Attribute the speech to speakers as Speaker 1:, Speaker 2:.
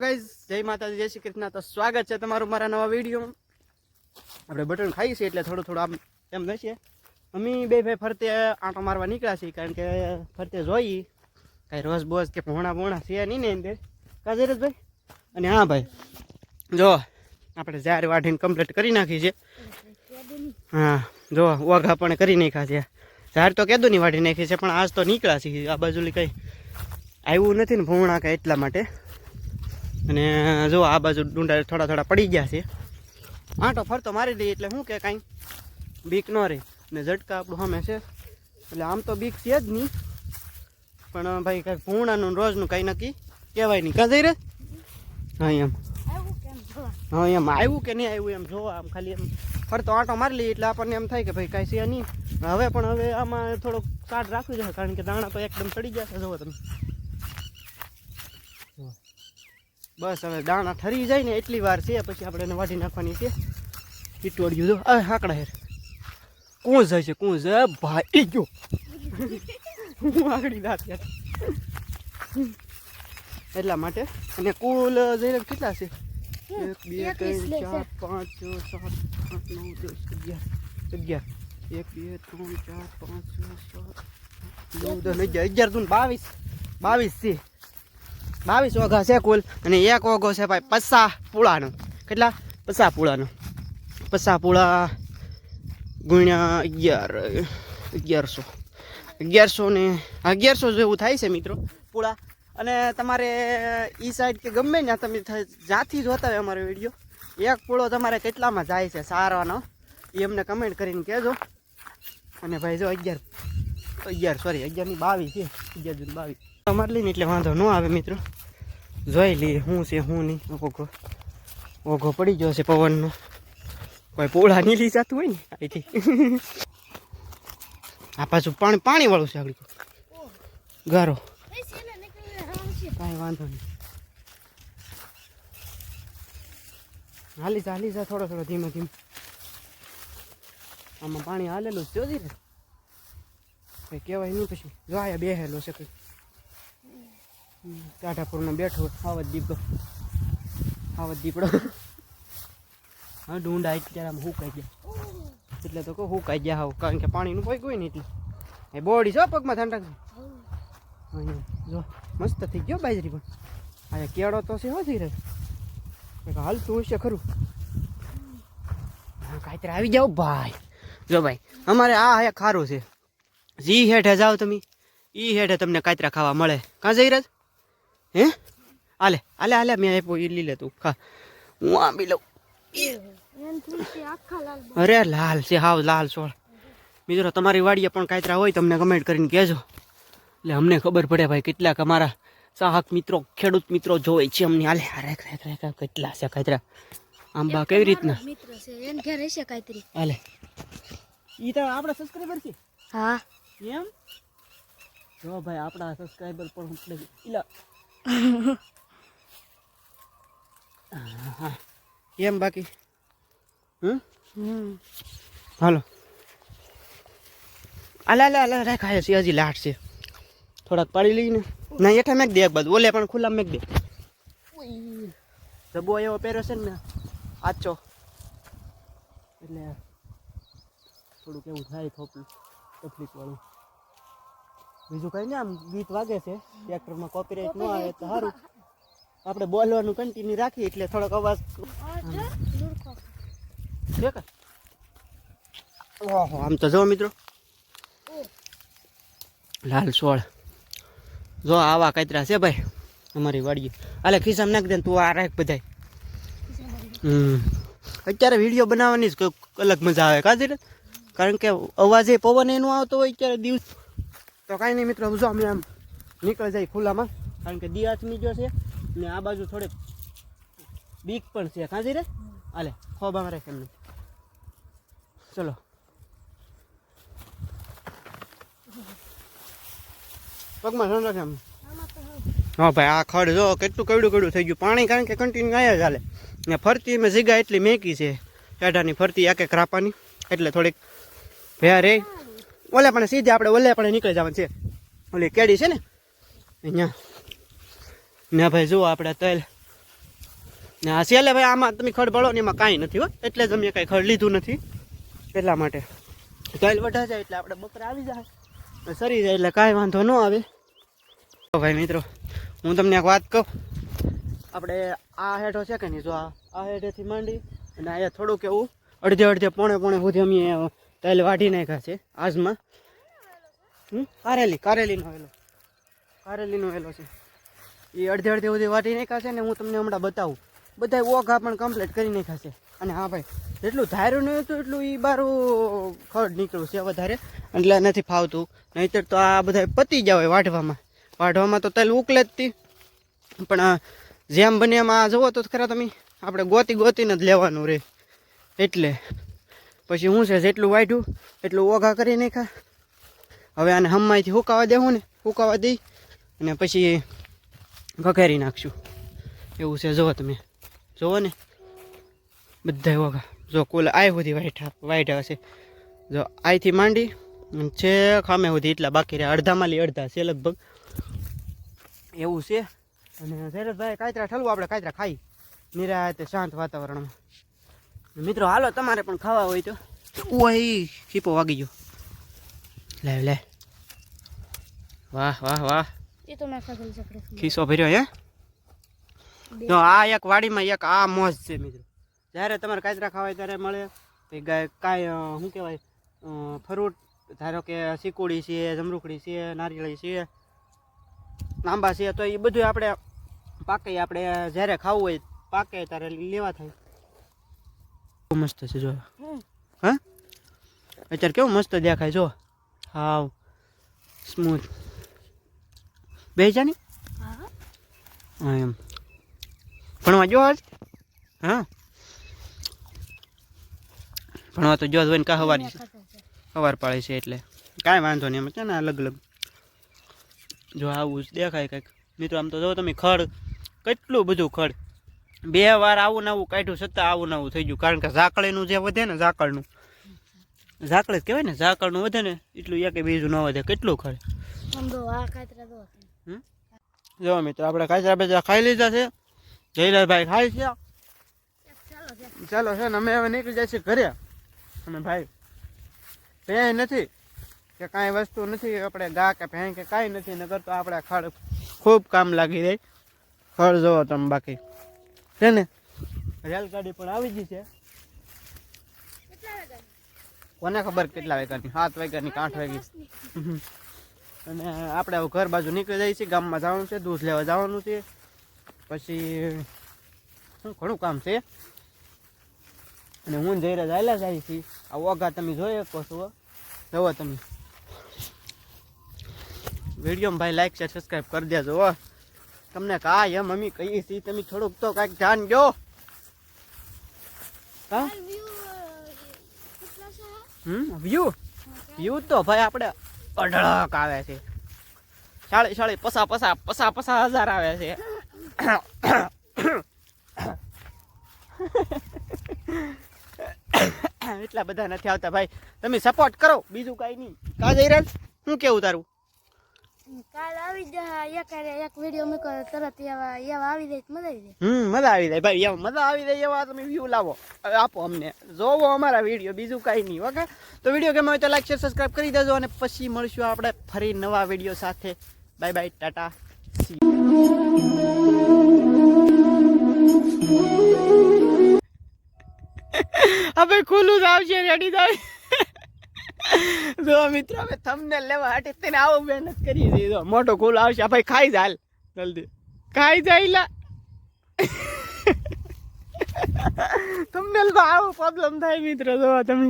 Speaker 1: Guys જય માતાજી, જય શ્રી કૃષ્ણ. તો સ્વાગત છે તમારું મારા નવા વિડીયોમાં આપણે બટન ખાઈ છીએ એટલે થોડું થોડું આમ એમ થશે અમે બે ભાઈ ફરતે આંટો મારવા નીકળ્યા છીએ કારણ કે ફરતે જોઈ. કાંઈ રોસ બોસ કે ભોણા ભોણા છે નહીં ને અંદર. કા ભાઈ અને હા ભાઈ, જો, આપણે જાર વાઢીને કમ્પ્લીટ કરી નાખી છે. હા, જો, ઓઘા પણ કરી નાખ્યા છે. ઝાડ તો કેદું નહીં વાઢી નાખી છે, પણ આજ તો નીકળ્યા છીએ. આ બાજુલી કંઈ આવ્યું નથી ને ભૂણા કાંઈ એટલા માટે. અને જો આ બાજુ ડુંડા થોડા થોડા પડી ગયા છે. આંટો ફરતો મારી દઈએ એટલે શું કે કાંઈ બીક ન રહે. ને ઝટકા આપણું સામે છે. એટલે આમ તો બીક છે જ નહીં પણ ભાઈ, કાંઈ પૂર્ણાનું રોજનું કાંઈ નક્કી કહેવાય નહીં કાં જઈ રે? હા, એમ. હા, એમ. આવ્યું કે નહીં આવ્યું એમ? જોવા આમ ખાલી એમ ફરતો આંટો મારી લઈએ એટલે આપણને એમ થાય કે ભાઈ કાંઈ છે નહીં. હવે પણ હવે આમાં થોડોક કાઢ રાખવી જોઈએ, કારણ કે દાણા તો એકદમ ચડી છે. જુઓ તમે. બસ હવે દાણા ઠરી જાય ને એટલી વાર છે પછી આપણે એને વાઢી નાખવાની છે. ઈટોડિયું જો આ હાકડા હેર કોણ જાય છે કોણ જાય ભાઈ ગયો હું આગળી નાખ્યા એટલા માટે. અને કુલ જઈને કેટલા છે? એક બે ત્રણ ચાર પાંચ છ સાત આઠ નવ દસ અગિયાર. અગિયાર. એક બે ત્રણ ચાર પાંચ છ સાત નવ દસ અગિયાર. અગિયાર તું બાવીસ. બાવીસ છે. બાવીસ ઓઘા છે કુલ અને એક ઓઘો છે ભાઈ પસા પૂળાનો. કેટલા? પસા પૂળાનો. પસા પૂળા ગુણ્યા અગિયાર, અગિયારસો. અગિયારસો ને અગિયારસો જેવું થાય છે મિત્રો પૂળા. અને તમારે ઈ સાઈડ કે ગમે ત્યાં તમે જ્યાંથી જોતા હોય અમારો વીડિયો, એક પૂળો તમારે કેટલામાં જાય છે સારવાનો એ અમને કમેન્ટ કરીને કહેજો. અને ભાઈ જો અગિયાર અગિયાર સોરી અગિયારની બાવીસ છે અગિયાર જૂન બાવીસ. અમારે લઈને એટલે વાંધો ન આવે મિત્રો. જોઈ લઈએ શું છે, શું નહીં. ઓઘો ઓઘો પડી ગયો છે પવનનો. કોઈ પોળા નહીં લઈ જતું હોય ને અહીંથી. આ પાછું પાણી, પાણીવાળું છે આગળ. ગારો. કાંઈ વાંધો નહીં. હાલી જા હાલી જા થોડો થોડો, ધીમે ધીમે. આમાં પાણી હાલેલું જ જોજી કંઈ કહેવાય નહીં પછી જો આયા બેહેલો છે કંઈ. ટાઢાપુરમાં બેઠો આવત દીપડો. આવત દીપડો. હા ઢૂંઢ આવી ત્યારે આમ હુકાઈ ગયા. એટલે તો કહું, હુકાઈ ગયા હાવ, કારણ કે પાણીનું કોઈ કોઈ નહીં એટલે. એ બોડી છો પગમાં રાખજો. જો, મસ્ત થઈ ગયો બાજરી પણ. અહીંયા કેળો તો છે હો, થઈ રહ્યો. હાલતું હશે ખરું. કાંઈ આવી જાઓ, ભાઈ. જો ભાઈ, અમારે આ હે ખારું છે. જી હેઠે જાઓ તમે. ઈ હેઠે તમને કાતરા ખાવા મળે. કાં જઈ રાજ હે? આલે આલે આલે મેં આપ્યો ઈ લીલે તું ખા. હું આંબી લઉં. અરે લાલ છે હાવ લાલ છોડ મિત્રો તમારી વાડીએ પણ કાયતરા હોય તમને કમેન્ટ કરીને કહેજો. એટલે અમને ખબર પડે ભાઈ કેટલાક અમારા સાહક મિત્રો ખેડૂત મિત્રો જોવે છે અમને. હાલે રેખ રેખ રેખ કેટલા છે કાયતરા આંબા કેવી રીતના? હાલે ઈ તો આપણા સબસ્ક્રાઈબર છે?
Speaker 2: હા.
Speaker 1: એમ? જો ભાઈ આપણા સબસ્ક્રાઈબર પણ એટલે. એમ બાકી? હમ? હાલો. આલે આલે આલે રાખાય છે હજી લાટ છે. થોડાક પાડી લઈને ના. એઠા મેક દે એક બાજુ. ઓલે પણ ખુલ્લા મેક દે. જબો એવો પહેર્યો છે ને આચો. એટલે થોડુંક એવું થાય થોપલું તકલીફ વાળું. બીજું કઈ નહીં આમ ગીત વાગે છે. ટ્રેક્ટરમાં કોપીરાઇટ ન આવે તો સારું. આપણે બોલવાનું કન્ટિન્યુ રાખીએ એટલે થોડોક અવાજ છે કે? ઓહો આમ તો જો મિત્રો. લાલ સોળ. જો આવા કચરા છે ભાઈ અમારી વાડીએ. આલે ખિસ્સામાં નાખી દે તું આ રાખ બધાય. હમ. અત્યારે વીડિયો બનાવવાની જ કંઈક અલગ મજા આવે કાજી કારણ કે અવાજે પવન એનું આવતો હોય ત્યારે દિવસ તો કાંઈ નહીં મિત્રો જો અમે આમ નીકળી જાય ખુલ્લામાં, કારણ કે દિયાચમી જો છે ને આ બાજુ થોડીક બીક પણ છે. કાંજી રે? હાલે ખોબામાં રાખે એમને. ચલો. પગમાં શું રાખે એમ હા ભાઈ, આ ખડ જો કેટલું કડું કડું થઈ ગયું. પાણી કારણ કે કન્ટિન્યુ આયા ચાલે ને ફરતી મેં જગ્યા એટલી મેકી છે. પેઢાની ફરતી આકે ક્રાપાની એટલે થોડીક ભેયા રે ઓલે પણ સીધે આપણે ઓલે પણ નીકળી જવાનું છે. ઓલી કેડી છે ને? અહીંયા. ને ભાઈ જુઓ આપણે તલ. ને આ સેલે ભાઈ આમાં તમે ખડ ભળો ને એમાં કાંઈ નથી હો. એટલે જ અમે કાંઈ ખડ લીધું નથી. એટલા માટે. કાલ વઢા જાય એટલે આપણે બકરા આવી જાય. સરી જાય એટલે કાંઈ વાંધો ન આવે. તો ભાઈ મિત્રો, હું તમને એક વાત કહું. આપણે આ હેઠો છે કે નહીં? જો આ હેઠેથી માંડી અને અહીંયા થોડુંક એવું અડધે અડધે પોણે પોણે સુધી અમે તલ વાઢી નાખ્યા છે આજમાં. કારેલી, કારેલીનો વેલો. કારેલીનો વેલો છે. એ અડધે અડધે સુધી વાટી નાખ્યા છે ને હું તમને હમણાં બતાવું. બધા ઓઘા પણ કમ્પ્લીટ કરી નાખ્યા છે. અને હા ભાઈ, જેટલું ધાર્યું નહીં હતું એટલું એ બારું ખડ નીકળ્યું છે વધારે. એટલે નથી ફાવતું. નહીંતર તો આ બધા પતી જાય વાઢવામાં. વાઢવામાં તો તલ ઉકલે જ પણ જેમ બને એમ આ જુઓ તો ખરા તમે. આપણે ગોતી ગોતીને જ લેવાનું રહે એટલે પછી શું છે, જેટલું વાઢ્યું, એટલું ઓઘા કરી નાખ્યા. હવે આને હમમાંથી હુકાવા દેવું ને, હુકાવા દઈ અને પછી ઘઘેરી નાખશું. એવું છે જુઓ તમે. જુઓ ને. બધા ઓઘા. જો કુલ આય સુધી વાઈઠા વાઈઠા હશે જો આયથી માંડી છે ખામે સુધી એટલા બાકી રહ્યા. અડધામાં લી અડધા છે લગભગ. એવું છે. અને શરદભાઈ કાયતરા ઠલવું, આપણે કાયતરા ખાઈ. નિરાતે શાંત વાતાવરણમાં. મિત્રો હાલો તમારે પણ ખાવા હોય તો. ઓય ખીપો વાગી ગયો. લે લે. વાહ વાહ વાહ.
Speaker 2: એ તો મેં ખાધેલ છે.
Speaker 1: ખીસો ભર્યો હે?
Speaker 2: તો
Speaker 1: જો આ એક વાડીમાં એક આ મોજ છે મિત્રો. જ્યારે તમારે કાચરા ખાવાય ત્યારે મળે. કાંઈ શું કહેવાય? ફ્રૂટ ધારો કે ચીકુડી છે જમરૂખડી છે નારિયેળી છે આંબા છે તો એ બધું આપણે પાકે. આપણે જ્યારે ખાવું હોય પાકે ત્યારે લેવા થાય. મસ્ત છે જો. હા? અત્યારે કેવું મસ્ત દેખાય જો. હાવ. સ્મૂથ. બે જાની
Speaker 2: હા
Speaker 1: એમ. ભણવા જો આજ? હા? ભણવા તો જો જ હોય ને કા હવારી. સવાર પાડે છે એટલે. કાંઈ વાંધો નહીં એમ છે ને અલગ અલગ જો આવું જ દેખાય કંઈક. મિત્રો આમ તો જો તમે ખડ કેટલું બધું ખડ. બે વાર આવું નવું કાઢ્યું છતાં આવું નવું થઈ ગયું. કારણ કે ઝાકળીનું જે વધે ને ઝાકળનું ઝાકળ જ કહેવાય ને ઝાકળનું વધે ને એટલું એક બીજું ન વધે. કેટલું
Speaker 2: ખરે?
Speaker 1: જો મિત્રો આપણે કાચરા બેચરા ખાઈ લીધા છે. જયલાલભાઈ ખાઈ છે.
Speaker 2: ચાલો છે
Speaker 1: ને અમે હવે નીકળી જાય છે ઘરે. અને ભાઈ ભેંય નથી કે કાંઈ વસ્તુ નથી આપણે ગા કે ભેં કે કાંઈ નથી નગર તો આપણે ખડ ખૂબ કામ લાગી જાય. ખડ જોવો તમે બાકી. છે ને? રેલગાડી પણ આવી ગઈ છે. કોને ખબર કેટલા વાગ્યાની? સાત વાગ્યાની આઠ વાગી અને આપણે હવે ઘર બાજુ નીકળી જઈએ છીએ ગામમાં જવાનું છે દૂધ લેવા જવાનું છે. પછી શું ઘણું કામ છે. અને હું જઈને ચાલ્યા જાય છે આ ઓઘા તમે જોઈ શકો છો જવો તમે. વિડીયોમાં ભાઈ લાઈક છે સબસ્ક્રાઈબ કરી દેજો હો. તમને કા એમ મમ્મી કહીએ છીએ તમે થોડુંક તો કાંઈક ધ્યાન દો. હા? હમ વ્યૂ વ્યૂ તો ભાઈ આપણે અઢળક આવે છે. સાડી સાડી પસા પસા પસા પસા હજાર આવે છે. એટલા બધા નથી આવતા ભાઈ. તમે સપોર્ટ કરો. બીજું કાંઈ નહીં. કા જઈ રહ્યા શું કેવું તારું?
Speaker 2: કાલ આવી જાય એક એક વીડિયો મૂકો, તરત એવા એવા આવી જાય મજા
Speaker 1: હમ, મજા આવી જાય. ભાઈ, એવા મજા આવી જાય એવા તમે વ્યૂ લાવો. આપો અમને. જોવો અમારા વીડિયો બીજું કાંઈ નહીં ઓકે તો વીડિયો ગમે હોય તો લાઈક શેર કરી દેજો અને પછી મળશું આપણે ફરી નવા વીડિયો સાથે. Bye bye tata. હવે ખુલ્લું જ આવશે રેડી થાય જો મિત્રો અમે થમને લેવા હાટે તેને આવો મહેનત કરી દીધો મોટો કુલ આવશે. ભાઈ ખાઈ જાય જલ્દી. ખાઈ જાય લા તમને આવો પ્રોબ્લેમ થાય મિત્રો, જોવા તમે.